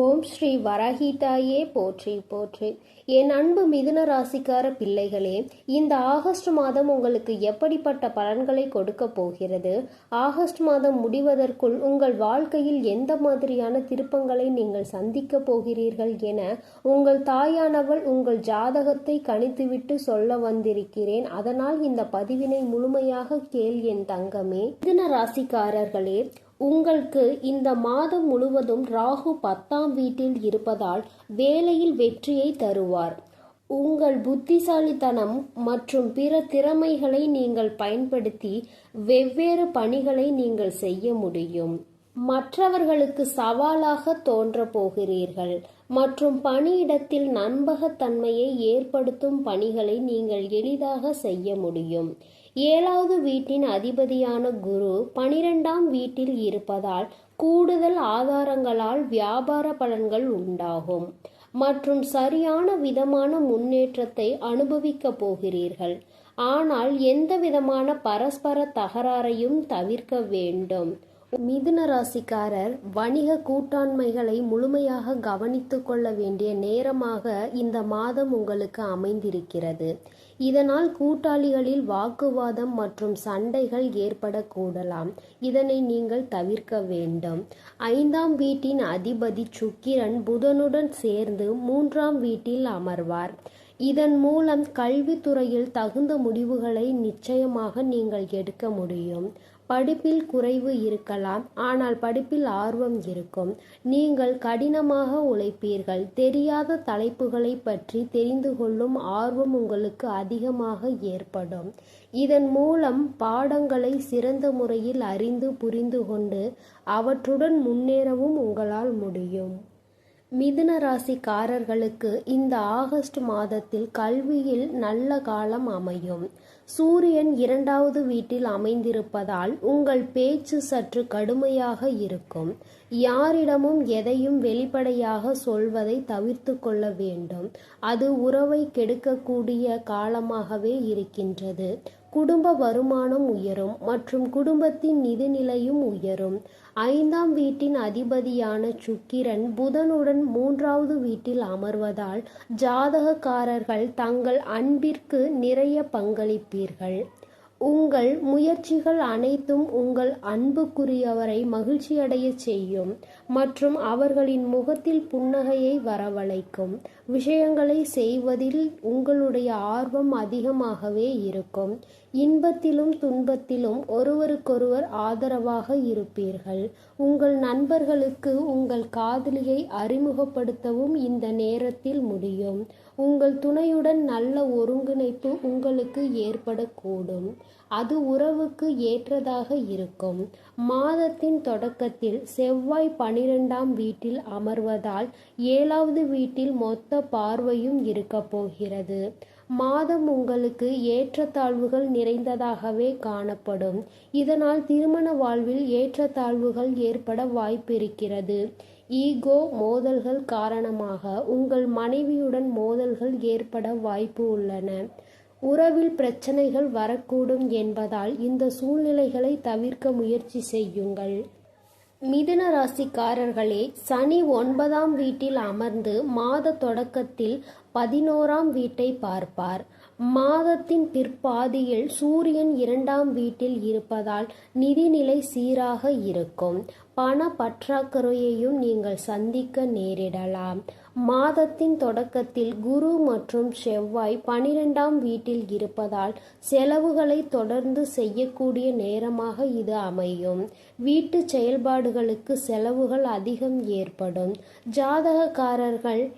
ஓம் ஸ்ரீ வரஹிதாயே போற்றி போற்றி. என் அன்பு மிதுன ராசிக்கார பிள்ளைகளே இந்த ஆகஸ்ட் மாதம் உங்களுக்கு எப்படிப்பட்ட பலன்களை கொடுக்க போகிறது? ஆகஸ்ட் மாதம் முடிவதற்குள் உங்கள் வாழ்க்கையில் எந்த மாதிரியான திருப்பங்களை நீங்கள் சந்திக்க போகிறீர்கள் என உங்கள் தாயானவள் உங்கள் ஜாதகத்தை கணித்துவிட்டு சொல்ல வந்திருக்கிறேன். அதனால் இந்த பதிவினை முழுமையாக கேள் என் தங்கமே. மிதுன ராசிக்காரர்களே உங்களுக்கு இந்த மாதம் முழுவதும் ராகு பத்தாம் வீட்டில் இருப்பதால் வேலையில் வெற்றியை தருவார். உங்கள் புத்திசாலித்தனம் மற்றும் பிற திறமைகளை நீங்கள் பயன்படுத்தி வெவ்வேறு பணிகளை நீங்கள் செய்ய முடியும். மற்றவர்களுக்கு சவாலாக தோன்ற போகிறீர்கள். மற்றும் பணியிடத்தில் நம்பகத்தன்மையை ஏற்படுத்தும் பணிகளை நீங்கள் எளிதாக செய்ய முடியும். ஏழாவது வீட்டின் அதிபதியான குரு பனிரெண்டாம் வீட்டில் இருப்பதால் கூடுதல் ஆதாரங்களால் வியாபார பலன்கள் உண்டாகும். மற்றும் சரியான விதமான முன்னேற்றத்தை அனுபவிக்கப் போகிறீர்கள். ஆனால் எந்த விதமான பரஸ்பர தகராறையும் தவிர்க்க வேண்டும். மிதுன ராசிக்காரர் வணிக கூட்டாண்மைகளை முழுமையாக கவனித்துக் கொள்ள வேண்டிய நேரமாக இந்த மாதம் உங்களுக்கு அமைந்திருக்கிறது. இதனால் கூட்டாளிகளில் வாக்குவாதம் மற்றும் சண்டைகள் ஏற்படக்கூடலாம். இதனை நீங்கள் தவிர்க்க வேண்டும். ஐந்தாம் வீட்டின் அதிபதி சுக்கிரன் புதனுடன் சேர்ந்து மூன்றாம் வீட்டில் அமர்வார். இதன் மூலம் கல்வித்துறையில் தகுந்த முடிவுகளை நிச்சயமாக நீங்கள் எடுக்க முடியும். படிப்பில் குறைவு இருக்கலாம். ஆனால் படிப்பில் ஆர்வம் இருக்கும். நீங்கள் கடினமாக உழைப்பீர்கள். தெரியாத தலைப்புகளை பற்றி தெரிந்து கொள்ளும் ஆர்வம் உங்களுக்கு அதிகமாக ஏற்படும். இதன் மூலம் பாடங்களை சிறந்த முறையில் அறிந்து புரிந்து கொண்டு அவற்றுடன் முன்னேறவும் உங்களால் முடியும். மிதுன ராசிக்காரர்களுக்கு இந்த ஆகஸ்ட் மாதத்தில் கல்வியில் நல்ல காலம் அமையும். சூரியன் இரண்டாவது வீட்டில் அமைந்திருப்பதால் உங்கள் பேச்சு சற்று கடுமையாக இருக்கும். யாரிடமும் எதையும் வெளிப்படையாக சொல்வதை தவிர்த்து கொள்ள வேண்டும். அது உறவை கெடுக்கக்கூடிய காலமாகவே இருக்கின்றது. குடும்ப வருமானம் உயரும் மற்றும் குடும்பத்தின் நிதிநிலையும் உயரும். ஐந்தாம் வீட்டின் அதிபதியான சுக்கிரன் புதனுடன் மூன்றாவது வீட்டில் அமர்வதால் ஜாதகக்காரர்கள் தங்கள் அன்பிற்கு நிறைய பங்களிப்பீர்கள் உங்கள் முயற்சிகள் அனைத்தும் உங்கள் அன்புக்குரியவரை மகிழ்ச்சியடைய செய்யும் மற்றும் அவர்களின் முகத்தில் புன்னகையை வரவழைக்கும். விஷயங்களை செய்வதில் உங்களுடைய ஆர்வம் அதிகமாகவே இருக்கும். இன்பத்திலும் துன்பத்திலும் ஒருவருக்கொருவர் ஆதரவாக இருப்பீர்கள். உங்கள் நண்பர்களுக்கு உங்கள் காதலியை அறிமுகப்படுத்தவும் இந்த நேரத்தில் முடியும். உங்கள் துணையுடன் நல்ல ஒருங்கிணைப்பு உங்களுக்கு ஏற்படக்கூடும். அது உறவுக்கு ஏற்றதாக இருக்கும். மாதத்தின் தொடக்கத்தில் செவ்வாய் பனிரெண்டாம் வீட்டில் அமர்வதால் ஏழாவது வீட்டில் மொத்த பார்வையும் இருக்கப் போகிறது. மாதம் உங்களுக்கு ஏற்றத்தாழ்வுகள் நிறைந்ததாகவே காணப்படும். இதனால் திருமண வாழ்வில் ஏற்றத்தாழ்வுகள் ஏற்பட வாய்ப்பிருக்கிறது. ஈகோ மோதல்கள் காரணமாக உங்கள் மனைவியுடன் மோதல்கள் ஏற்பட வாய்ப்பு உள்ளன. உறவில் பிரச்சனைகள் வரக்கூடும் என்பதால் இந்த சூழ்நிலைகளை தவிர்க்க முயற்சி செய்யுங்கள். மிதுன ராசிக்காரர்களே சனி ஒன்பதாம் வீட்டில் அமர்ந்து மாத தொடக்கத்தில் பதினோராம் வீட்டை பார்ப்பார். மாதத்தின் பிற்பாதியில் சூரியன் இரண்டாம் வீட்டில் இருப்பதால் நிதிநிலை சீராக இருக்கும். பண பற்றாக்குறையையும் நீங்கள் சந்திக்க நேரிடலாம். மாதத்தின் தொடக்கத்தில் குரு மற்றும் செவ்வாய் பனிரெண்டாம் வீட்டில் இருப்பதால் செலவுகளை தொடர்ந்து செய்யக்கூடிய நேரமாக இது அமையும். வீட்டு செயல்பாடுகளுக்கு செலவுகள் அதிகம் ஏற்படும். ஜாதகக்காரர்கள்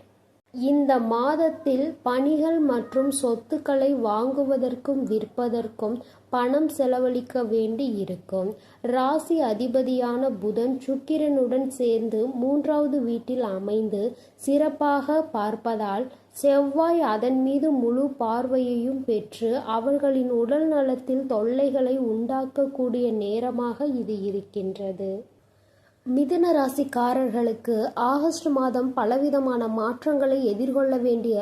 இந்த மாதத்தில் பணிகள் மற்றும் சொத்துக்களை வாங்குவதற்கும் விற்பதற்கும் பணம் செலவழிக்க வேண்டி இருக்கும். ராசி அதிபதியான புதன் சுக்கிரனுடன் சேர்ந்து மூன்றாவது வீட்டில் அமைந்து சிறப்பாக பார்ப்பதால் செவ்வாய் அதன் மீது முழு பார்வையையும் பெற்று அவர்களின் உடல் நலத்தில் தொல்லைகளை உண்டாக்கக்கூடிய நேரமாக இது இருக்கின்றது. மிதுன ராசிக்காரர்களுக்கு ஆகஸ்ட் மாதம் பலவிதமான மாற்றங்களை எதிர்கொள்ள வேண்டிய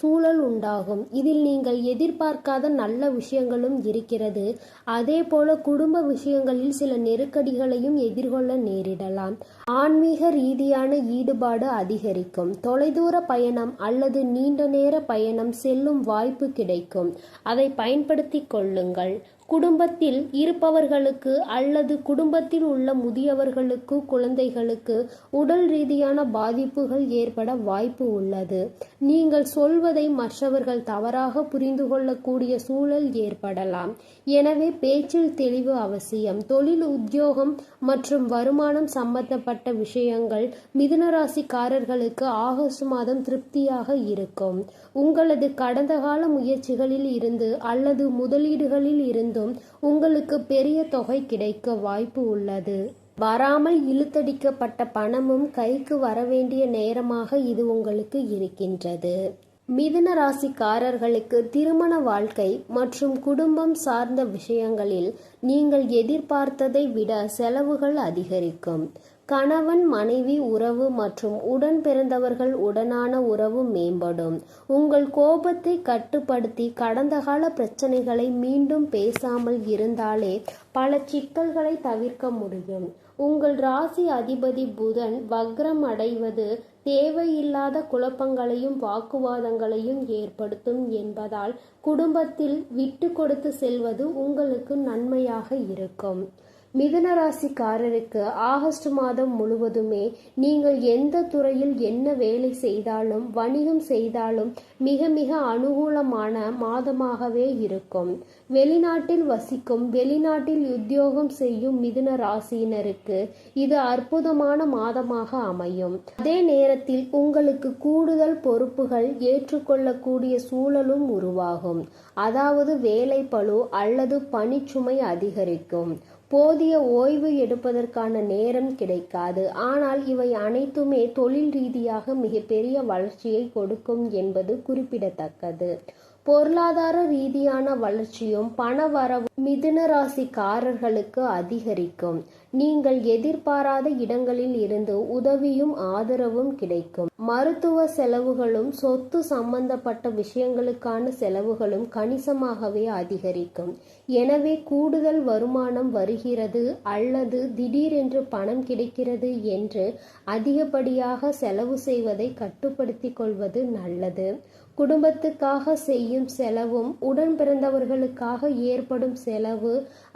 சூழல் உண்டாகும். இதில் நீங்கள் எதிர்பார்க்காத நல்ல விஷயங்களும் இருக்கிறது. அதே போல குடும்ப விஷயங்களில் சில நெருக்கடிகளையும் எதிர்கொள்ள நேரிடலாம். ஆன்மீக ரீதியான ஈடுபாடு அதிகரிக்கும். தொலைதூர பயணம் அல்லது நீண்ட நேர பயணம் செல்லும் வாய்ப்பு கிடைக்கும். அதை பயன்படுத்திக் கொள்ளுங்கள். குடும்பத்தில் இருப்பவர்களுக்கு அல்லது குடும்பத்தில் உள்ள முதியவர்களுக்கு குழந்தைகளுக்கு உடல் ரீதியான பாதிப்புகள் ஏற்பட வாய்ப்பு உள்ளது. நீங்கள் சொல்வ மற்றவர்கள் தவறாக புரிந்து கொள்ளக்கூடிய சூழல் ஏற்படலாம். எனவே பேச்சில் தெளிவு அவசியம். தொழில் உத்தியோகம் மற்றும் வருமானம் சம்பந்தப்பட்ட விஷயங்கள் மிதுனராசிக்காரர்களுக்கு ஆகஸ்ட் மாதம் திருப்தியாக இருக்கும். உங்களது கடந்த கால முயற்சிகளில் இருந்து அல்லது முதலீடுகளில் இருந்தும் உங்களுக்கு பெரிய தொகை கிடைக்க வாய்ப்பு உள்ளது. வராமல் இழுத்தடிக்கப்பட்ட பணமும் கைக்கு வரவேண்டிய நேரமாக இது உங்களுக்கு இருக்கின்றது. மிதுன ராசிக்காரர்களுக்கு திருமண வாழ்க்கை மற்றும் குடும்பம் சார்ந்த விஷயங்களில் நீங்கள் எதிர்பார்த்ததை விட செலவுகள் அதிகரிக்கும். கணவன் மனைவி உறவு மற்றும் உடன் பிறந்தவர்கள் உடனான உறவு மேம்படும். உங்கள் கோபத்தை கட்டுப்படுத்தி கடந்த கால பிரச்சனைகளை மீண்டும் பேசாமல் இருந்தாலே பல சிக்கல்களை தவிர்க்க முடியும். உங்கள் ராசி அதிபதி புதன் வக்ரம் அடைவது தேவையில்லாத குழப்பங்களையும் வாக்குவாதங்களையும் ஏற்படுத்தும் என்பதால் குடும்பத்தில் விட்டு கொடுத்து செல்வது உங்களுக்கு நன்மையாக இருக்கும். மிதுனராசிக்காரருக்கு ஆகஸ்ட் மாதம் முழுவதுமே நீங்கள் எந்த துறையில் என்ன வேலை செய்தாலும் வணிகம் செய்தாலும் மிக மிக அனுகூலமான மாதமாகவே இருக்கும். வெளிநாட்டில் வசிக்கும் வெளிநாட்டில் உத்தியோகம் செய்யும் மிதுன ராசியினருக்கு இது அற்புதமான மாதமாக அமையும். அதே நேரத்தில் உங்களுக்கு கூடுதல் பொறுப்புகள் ஏற்றுக்கொள்ளக்கூடிய சூழலும் உருவாகும். அதாவது வேலை பளு அல்லது பணிச்சுமை அதிகரிக்கும். போதிய ஓய்வு எடுப்பதற்கான நேரம் கிடைக்காது. ஆனால் இவை அனைத்துமே தொழில் ரீதியாக மிகப்பெரிய வளர்ச்சியை கொடுக்கும் என்பது குறிப்பிடத்தக்கது. பொருளாதார ரீதியான வளர்ச்சியும் பண வரவு மிதுன ராசிக்காரர்களுக்கு அதிகரிக்கும். நீங்கள் எதிர்பாராத இடங்களில் இருந்து உதவியும் ஆதரவும் கிடைக்கும். மருத்துவ செலவுகளும் சொத்து சம்பந்தப்பட்ட விஷயங்களுக்கான செலவுகளும் கணிசமாகவே அதிகரிக்கும். எனவே கூடுதல் வருமானம் வருகிறது அல்லது திடீரென்று பணம் கிடைக்கிறது என்று அதிகப்படியாக செலவு செய்வதை கட்டுப்படுத்திக் கொள்வது நல்லது. குடும்பத்துக்காக செய்யும் செலவும் உடன் பிறந்தவர்களுக்காக ஏற்படும் செலவு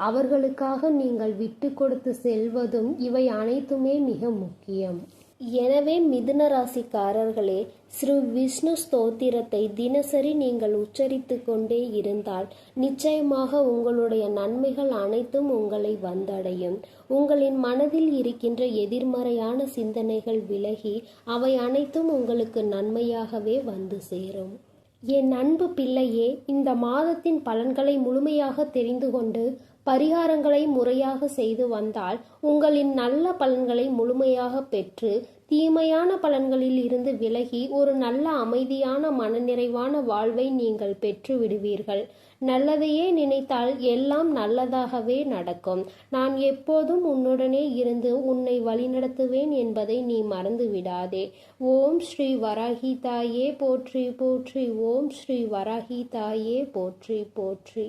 அவர்களுக்காக நீங்கள் விட்டு கொடுத்து செல்வதும் இவை அனைத்துமே மிக முக்கியம். எனவே மிதுன ராசிக்காரர்களே ஸ்ரீ விஷ்ணு ஸ்தோத்திரத்தை தினசரி நீங்கள் உச்சரித்து கொண்டே இருந்தால் நிச்சயமாக உங்களுடைய நன்மைகள் அனைத்தும் உங்களை வந்தடையும். உங்களின் மனதில் இருக்கின்ற எதிர்மறையான சிந்தனைகள் விலகி அவை அனைத்தும் உங்களுக்கு நன்மையாகவே வந்து சேரும். என் அன்பு பிள்ளையே இந்த மாதத்தின் பலன்களை முழுமையாக தெரிந்து கொண்டு பரிகாரங்களை முறையாக செய்து வந்தால் உங்களின் நல்ல பலன்களை முழுமையாக பெற்று தீமையான பலன்களில் இருந்து விலகி ஒரு நல்ல அமைதியான மனநிறைவான வாழ்வை நீங்கள் பெற்று விடுவீர்கள். நல்லதையே நினைத்தால் எல்லாம் நல்லதாகவே நடக்கும். நான் எப்போதும் உன்னுடனே இருந்து உன்னை வழிநடத்துவேன் என்பதை நீ மறந்து விடாதே ஓம் ஸ்ரீ வராகி தாயே போற்றி போற்றி. ஓம் ஸ்ரீ வராகி தாயே போற்றி போற்றி.